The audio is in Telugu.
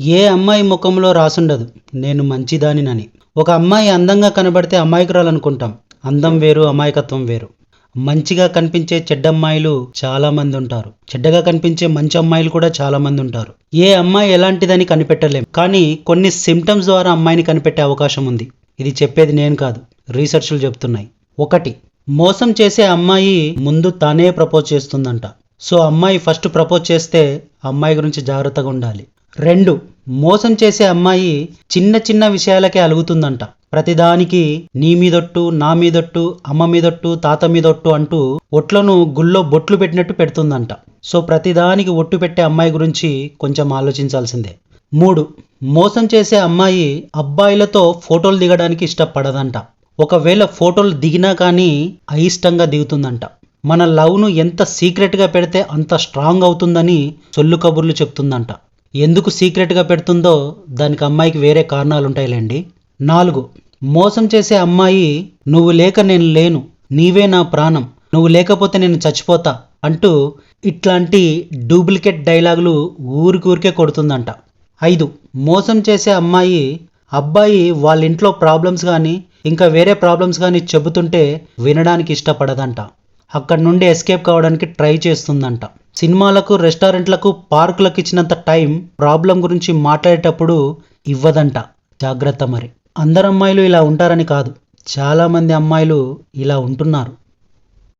ఏ అమ్మాయి ముఖంలో రాసుండదు. నేను మంచిదానినని. ఒక అమ్మాయి అందంగా కనబడితే అమాయకురాలనుకుంటాం. అందం వేరు అమాయకత్వం వేరు. మంచిగా కనిపించే చెడ్డమ్మాయిలు చాలా మంది ఉంటారు. చెడ్డగా కనిపించే మంచి అమ్మాయిలు కూడా చాలా మంది ఉంటారు. ఏ అమ్మాయి ఎలాంటిదని కనిపెట్టలేం. కానీ కొన్ని సిమ్టమ్స్ ద్వారా అమ్మాయిని కనిపెట్టే అవకాశం ఉంది. ఇది చెప్పేది నేను కాదు. రీసెర్చ్లు చెప్తున్నాయి. ఒకటి మోసం చేసే అమ్మాయి ముందు తానే ప్రపోజ్ చేస్తుందంట. సో అమ్మాయి ఫస్ట్ ప్రపోజ్ చేస్తే అమ్మాయి గురించి జాగ్రత్తగా ఉండాలి. రెండు మోసం చేసే అమ్మాయి చిన్న చిన్న విషయాలకే అలుగుతుందంట. ప్రతిదానికి నీ మీదొట్టు నా మీదొట్టు అమ్మ మీదొట్టు తాత మీదొట్టు అంటూ ఒట్లను గుళ్ళో బొట్లు పెట్టినట్టు పెడుతుందంట. సో ప్రతిదానికి ఒట్టు పెట్టే అమ్మాయి గురించి కొంచెం ఆలోచించాల్సిందే. మూడు మోసం చేసే అమ్మాయి అబ్బాయిలతో ఫోటోలు దిగడానికి ఇష్టపడదంట. ఒకవేళ ఫోటోలు దిగినా కానీ అయిష్టంగా దిగుతుందంట. మన లవ్ను ఎంత సీక్రెట్గా పెడితే అంత స్ట్రాంగ్ అవుతుందని సొల్లు కబుర్లు చెప్తుందంట. ఎందుకు సీక్రెట్గా పెడుతుందో దానికి అమ్మాయికి వేరే కారణాలుంటాయిలేండి. నాలుగు మోసం చేసే అమ్మాయి నువ్వు లేక నేను లేను నీవే నా ప్రాణం నువ్వు లేకపోతే నేను చచ్చిపోతా అంటూ ఇట్లాంటి డూప్లికేట్ డైలాగులు ఊరికూరికే కొడుతుందంట. ఐదు మోసం చేసే అమ్మాయి అబ్బాయి వాళ్ళ ఇంట్లో ప్రాబ్లమ్స్ కానీ ఇంకా వేరే ప్రాబ్లమ్స్ కానీ చెబుతుంటే వినడానికి ఇష్టపడదంట. అక్కడి నుండి ఎస్కేప్ కావడానికి ట్రై చేస్తుందంట. సినిమాలకు రెస్టారెంట్లకు పార్కులకు ఇచ్చినంత టైం ప్రాబ్లం గురించి మాట్లాడేటప్పుడు ఇవ్వదంట. జాగ్రత్త మరి. అందరు అమ్మాయిలు ఇలా ఉంటారని కాదు. చాలామంది అమ్మాయిలు ఇలా ఉంటున్నారు.